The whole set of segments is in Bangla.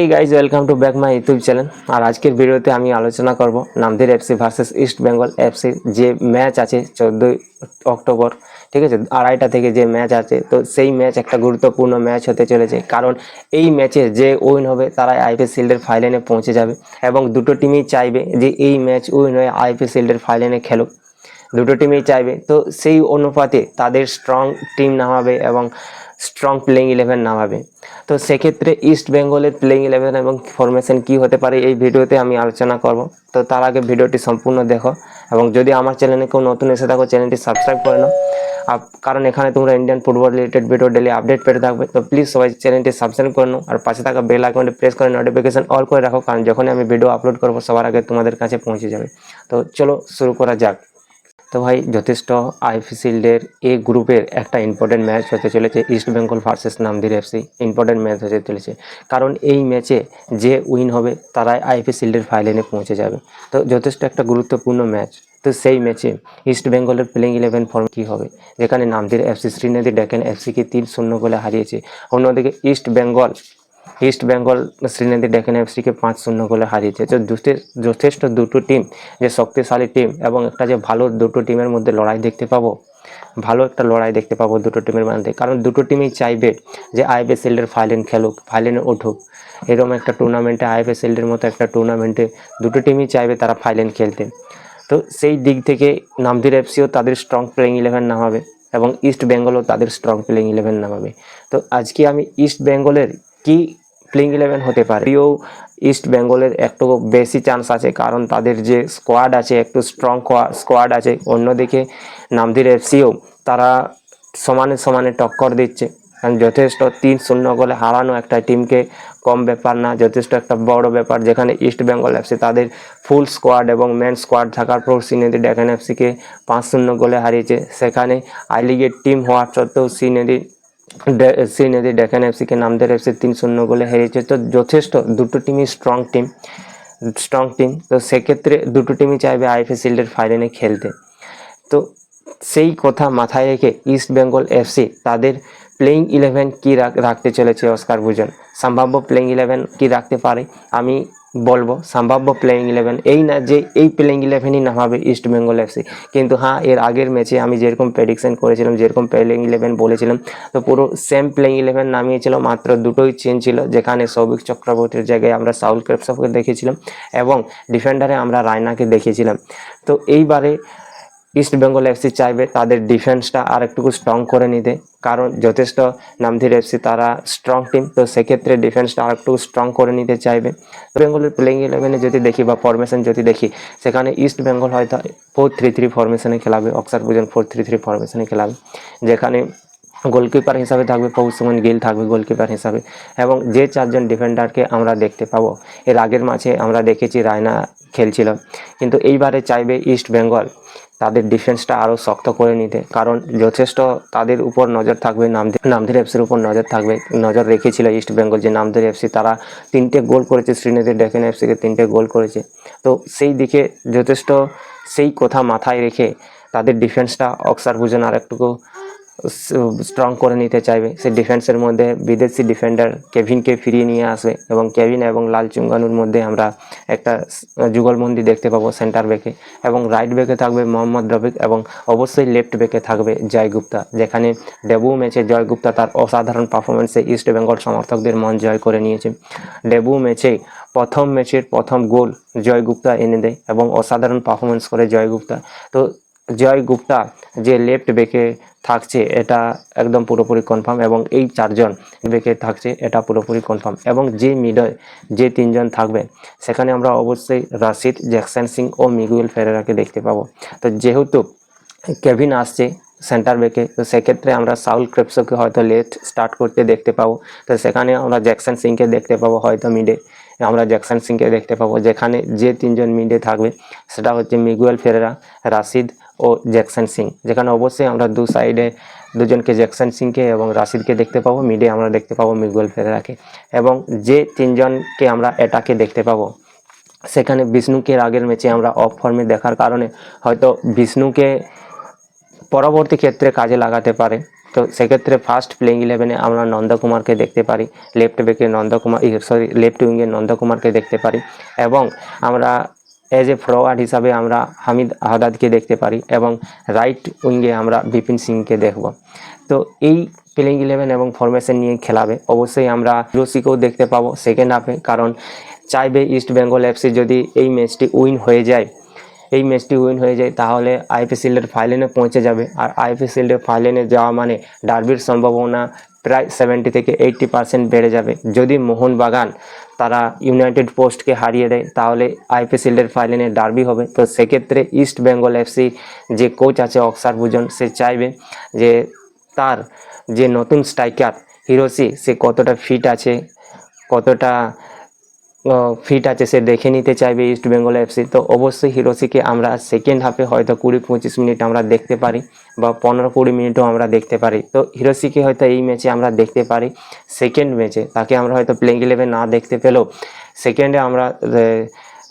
এই guys welcome to back my YouTube channel আর আজকের ভিডিওতে আমি আলোচনা করব Namdhari FC versus East Bengal FC যে ম্যাচ আছে চোদ্দোই অক্টোবর, ঠিক আছে? আড়াইটা থেকে যে ম্যাচ আছে, তো সেই ম্যাচ একটা গুরুত্বপূর্ণ ম্যাচ হতে চলেছে। কারণ এই ম্যাচে যে উইন হবে তারাই আইপি শিল্ডের ফাইনালে পৌঁছে যাবে এবং দুটো টিমই চাইবে যে এই ম্যাচ উইন হয়ে আইপি শিল্ডের ফাইনালে খেলুক। দুটো টিমই চাইবে, তো সেই অনুপাতে তাদের স্ট্রং টিম নামাবে এবং স্ট্রং প্লেইং ইলেভেন নামাবে। তো সেক্ষেত্রে ইস্ট বেঙ্গলের প্লেইং ইলেভেন এবং ফরমেশন কি হতে পারে এই ভিডিওতে আমি আলোচনা করব। তো তার আগে ভিডিওটি সম্পূর্ণ দেখো এবং যদি আমার চ্যানেলে কেউ নতুন এসে থাকো চ্যানেলটি সাবস্ক্রাইব করে নাও। আর কারণ এখানে তোমরা Indian football related video daily update পেতে থাকবে, তো প্লিজ সবাই চ্যানেলটি সাবস্ক্রাইব করে নাও। আর পাশে থাকা বেল আইকনটি প্রেস করে নোটিফিকেশন অল করে রাখো, কারণ যখনই আমি ভিডিও আপলোড করব, সবার আগে তোমাদের কাছে পৌঁছে যাবে। তো চলো শুরু করা যাক। তো ভাই, যথেষ্ট আইপি শিল্ডের এ গ্রুপের একটা ইম্পর্টেন্ট ম্যাচ হতে চলেছে East Bengal versus Namdhari FC important match হতে চলেছে। কারণ এই ম্যাচে যে উইন হবে, তারাই আইপি শিল্ডের ফাইনালে পৌঁছে যাবে। তো যথেষ্ট একটা গুরুত্বপূর্ণ ম্যাচ তো সেই ম্যাচে ইস্ট বেঙ্গলের প্লেইং ইলেভেন ফর্ম কী হবে? যেখানে নামদির এফসি শ্রীনদী ডেকেন এফসিকে তিন শূন্য গোলে হারিয়েছে। অন্যদিকে ইস্ট বেঙ্গল ইস্ট বেঙ্গল শ্রীনদী ডেকেন এফসিকে পাঁচ শূন্য গোলে হারিয়েছে। তো যথেষ্ট দুটো টিম যে শক্তিশালী টিম এবং একটা যে ভালো দুটো টিমের মধ্যে লড়াই দেখতে পাবো। ভালো একটা লড়াই দেখতে পাবো দুটো টিমের মধ্যে। কারণ দুটো টিমই চাইবে যে আইপিএসএলের ফাইনাল খেলুক ফাইনালে উঠুক। এরকম একটা টুর্নামেন্টে আইপিএসএলের মতো একটা টুর্নামেন্টে দুটো টিমই চাইবে তারা ফাইনাল খেলতে। তো সেই দিক থেকে নামদির এফসিও তাদের স্ট্রং প্লেইং ইলেভেন নামাবে এবং ইস্ট বেঙ্গলও তাদের স্ট্রং প্লেইং ইলেভেন নামাবে। তো আজকে আমি ইস্ট বেঙ্গলের কি প্লেইং ইলেভেন হতে পারে। প্রিয় ইস্ট বেঙ্গলের একটু বেশি চান্স আছে, কারণ তাদের যে স্কোয়াড আছে, একটু স্ট্রং স্কোয়াড আছে, অন্যদিকে নামদির এফসিও তারা সমানে সমানে টক্কর দিচ্ছে। কারণ যথেষ্ট তিন শূন্য গোলে হারানো একটা টিমকে কম ব্যাপার না, যথেষ্ট একটা বড় ব্যাপার, যেখানে ইস্ট বেঙ্গল এফসি তাদের ফুল স্কোয়াড এবং মেন স্কোয়াড থাকার পর সিনেদি ডেকান এফসিকে পাঁচ শূন্য গোলে হারিয়েছে। সেখানে আই লিগের টিম হওয়ার সত্ত্বেও সিনেদি শ্রীনদী ডেকান এফসিকে নামদের এফসি তিন শূন্য গোলে হেরিয়েছে তো যথেষ্ট, দুটো টিমই স্ট্রং টিম স্ট্রং টিম তো সেক্ষেত্রে দুটো টিমই চাইবে আইএফএ শিল্ডের ফাইনালে খেলতে। তো সেই কথা মাথায় রেখে ইস্ট বেঙ্গল এফসি তাদের প্লেইং ইলেভেন কী রাখতে চলেছে, অস্কার ভুজন সম্ভাব্য প্লেইং ইলেভেন কী রাখতে পারে? আমি বলব, সম্ভাব্য প্লেয়িং ইলেভেন এই না যে এই প্লেয়িং ইলেভেনই নামাবে ইস্ট বেঙ্গল এফসি কিন্তু হ্যাঁ এর আগের ম্যাচে আমি যেরকম প্রেডিকশন করেছিলাম, যেরকম প্লেয়িং ইলেভেন বলেছিলাম, তো পুরো সেম প্লেয়িং ইলেভেন নামিয়েছিল, মাত্র দুটোই চেঞ্জ ছিল, যেখানে সৌভিক চক্রবর্তীর জায়গায় আমরা সাউল ক্রেপসফকে দেখেছিলাম এবং ডিফেন্ডারে আমরা রায়নাকে দেখেছিলাম। তো এইবারে ইস্ট বেঙ্গল এফসি চাইবে তাদের ডিফেন্সটা আর একটু স্ট্রং করে নিতে। কারণ যথেষ্ট নামধির এফসি তারা স্ট্রং টিম তো সেক্ষেত্রে ডিফেন্সটা আর একটু স্ট্রং করে নিতে চাইবে। বেঙ্গলের প্লেইং ইলেভেনে যদি দেখি বা ফরমেশন যদি দেখি, সেখানে ইস্ট বেঙ্গল হয়তো ফোর থ্রি থ্রি ফরমেশনে খেলাবে অক্সার বুজন ফোর থ্রি থ্রি ফরমেশনে খেলাবে। যেখানে গোলকিপার হিসাবে থাকবে পৌষমন গিল থাকবে গোলকিপার হিসাবে। এবং যে চারজন ডিফেন্ডারকে আমরা দেখতে পাবো, এর আগের মাঝে আমরা দেখেছি রায়না খেলছিল। কিন্তু এইবারে চাইবে ইস্ট বেঙ্গল তাদের ডিফেন্সটা আরও শক্ত করে নিতে। কারণ যথেষ্ট তাদের উপর নজর থাকবে, নামধি নামদের এফসির উপর নজর থাকবে। নজর রেখেছিল ইস্ট বেঙ্গল যে নামদের এফসি তারা তিনটে গোল করেছে শ্রীনগর ডেকেন এফসিকে তিনটে গোল করেছে। তো সেই দিকে যথেষ্ট সেই কথা মাথায় রেখে তাদের ডিফেন্সটা অক্সার ভুজন আর একটুকু স্ট্রং করে নিতে চাইবে। সেই ডিফেন্সের মধ্যে বিদেশি ডিফেন্ডার কেভিনকে ফিরিয়ে নিয়ে আসবে এবং কেভিন এবং লাল চুঙ্গানুর মধ্যে আমরা একটা যুগলবন্দি দেখতে পাবো সেন্টার ব্যাকে এবং রাইট ব্যাকে থাকবে মোহাম্মদ রফিক এবং অবশ্যই লেফট ব্যাকে থাকবে জয় গুপ্তা, যেখানে ডেবু ম্যাচে জয় গুপ্তা তার অসাধারণ পারফরমেন্সে ইস্ট বেঙ্গল সমর্থকদের মন জয় করে নিয়েছে। ডেবু ম্যাচে প্রথম ম্যাচের প্রথম গোল জয় গুপ্তা এনে দেয় এবং অসাধারণ পারফরমেন্স করে জয় গুপ্তা। তো জয় গুপ্তা যে লেফট ব্যাকে থাকছে, এটা একদম পুরোপুরি কনফার্ম এবং এই চারজন ব্যাকে থাকছে, এটা পুরোপুরি কনফার্ম এবং যে মিডল যে তিনজন থাকবে, সেখানে আমরা অবশ্যই রাশিদ, জ্যাকসন সিং ও মিগুয়েল ফেরেরাকে দেখতে পাবো। তো যেহেতু কেভিন আসছে সেন্টার ব্যাকে তো সেক্ষেত্রে আমরা সাউল ক্রেপসোকে হয়তো লেট স্টার্ট করতে দেখতে পাবো। তো সেখানে আমরা জ্যাকসন সিংকে দেখতে পাবো হয়তো মিডে আমরা জ্যাকসন সিংকে দেখতে পাবো, যেখানে যে তিনজন মিডে থাকবে, সেটা হচ্ছে মিগুয়েল ফেরেরা, রাশিদ ও জ্যাকসন সিং। যেখানে অবশ্যই আমরা দু সাইডে দুজনকে জ্যাকসন সিংকে এবং রাশিদকে দেখতে পাবো মিডে আমরা দেখতে পাবো মিগুয়েল ফেরেরাকে। এবং যে তিনজনকে আমরা এটাকে দেখতে পাবো, সেখানে বিষ্ণুকে আগের ম্যাচে আমরা অফ ফর্মে দেখার কারণে হয়তো বিষ্ণুকে পরবর্তী ক্ষেত্রে কাজে লাগাতে পারে। তো সেক্ষেত্রে ফার্স্ট প্লেইং ইলেভেনে আমরা নন্দকুমারকে দেখতে পারি লেফট ব্যাকে নন্দকুমার সরি লেফট উইঙ্গে নন্দকুমারকে দেখতে পারি এবং আমরা এজ এ ফরওয়ার্ড হিসাবে আমরা হামিদ আহাদাদকে দেখতে পারি এবং রাইট উইঙ্গে আমরা বিপিন সিংকে দেখব। তো এই প্লেইং ইলেভেন এবং ফরমেশন নিয়ে খেলাবে। অবশ্যই আমরা রসিকেও দেখতে পাবো সেকেন্ড হাফে কারণ চাইবে ইস্ট বেঙ্গল এফসি যদি এই ম্যাচটি উইন হয়ে যায়। এই ম্যাচটি উইন হয়ে যায়, তাহলে আইপি শিল্ডের ফাইনালে পৌঁছে যাবে। আর আইপি শিল্ডের ফাইনালে যাওয়া মানে ডার্বির সম্ভাবনা প্রায় সেভেন্টি থেকে এইট্টি পার্সেন্ট বেড়ে যাবে। যদি মোহনবাগান তারা ইউনাইটেড পোস্টকে হারিয়ে দেয়, তাহলে আইপি শিল্ডের ফাইনালে ডার্বি হবে। তো সেক্ষেত্রে ইস্ট বেঙ্গল এফসি যে কোচ আছে অক্সার ভুজন, সে চাইবে যে তার যে নতুন স্ট্রাইকার হিরোসি সে কতটা ফিট আছে, কতটা ফিট আছে, সে দেখে নিতে চাইবে ইস্ট বেঙ্গল এফসি তো অবশ্যই হিরোসিকে আমরা সেকেন্ড হাফে হয়তো কুড়ি, পঁচিশ মিনিট আমরা দেখতে পারি বা পনেরো, কুড়ি মিনিটও আমরা দেখতে পারি। তো হিরোসিকে হয়তো এই ম্যাচে আমরা দেখতে পারি সেকেন্ড ম্যাচে তাকে আমরা হয়তো প্লেইং ইলেভেন না দেখতে পেলেও সেকেন্ডে আমরা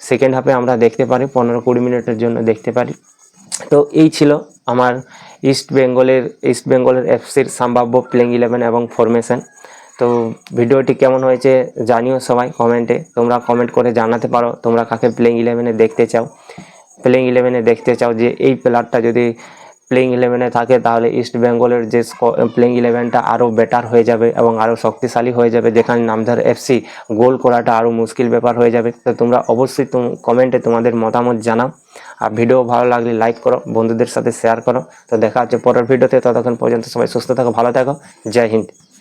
সেকেন্ড হাফে আমরা দেখতে পারি, পনেরো, কুড়ি মিনিটের জন্য দেখতে পারি। তো এই ছিল আমার ইস্ট বেঙ্গলের ইস্ট বেঙ্গলের এফসির সম্ভাব্য প্লেইং ইলেভেন এবং ফরমেশন তো ভিডিওটি কেমন হয়েছে জানিও সবাই কমেন্টে। তোমরা কমেন্ট করে জানাতে পারো, তোমরা কাকে প্লেইং ইলেভেনে দেখতে চাও। প্লেইং ইলেভেনে দেখতে চাও যে এই প্লেয়ারটা যদি প্লেইং ইলেভেনে থাকে তাহলে ইস্ট বেঙ্গলের যে প্লেইং ইলেভেনটা আরও বেটার হয়ে যাবে এবং আরও শক্তিশালী হয়ে যাবে। যেখানে নামধার এফসি গোল করাটা আরও মুশকিল ব্যাপার হয়ে যাবে। তো তোমরা অবশ্যই কমেন্টে তোমাদের মতামত জানাও। আর ভিডিও ভালো লাগলে লাইক করো, বন্ধুদের সাথে শেয়ার করো। তো দেখা হচ্ছে পরের ভিডিওতে, ততক্ষণ পর্যন্ত সবাই সুস্থ থাকো, ভালো থাকো। জয় হিন্দ।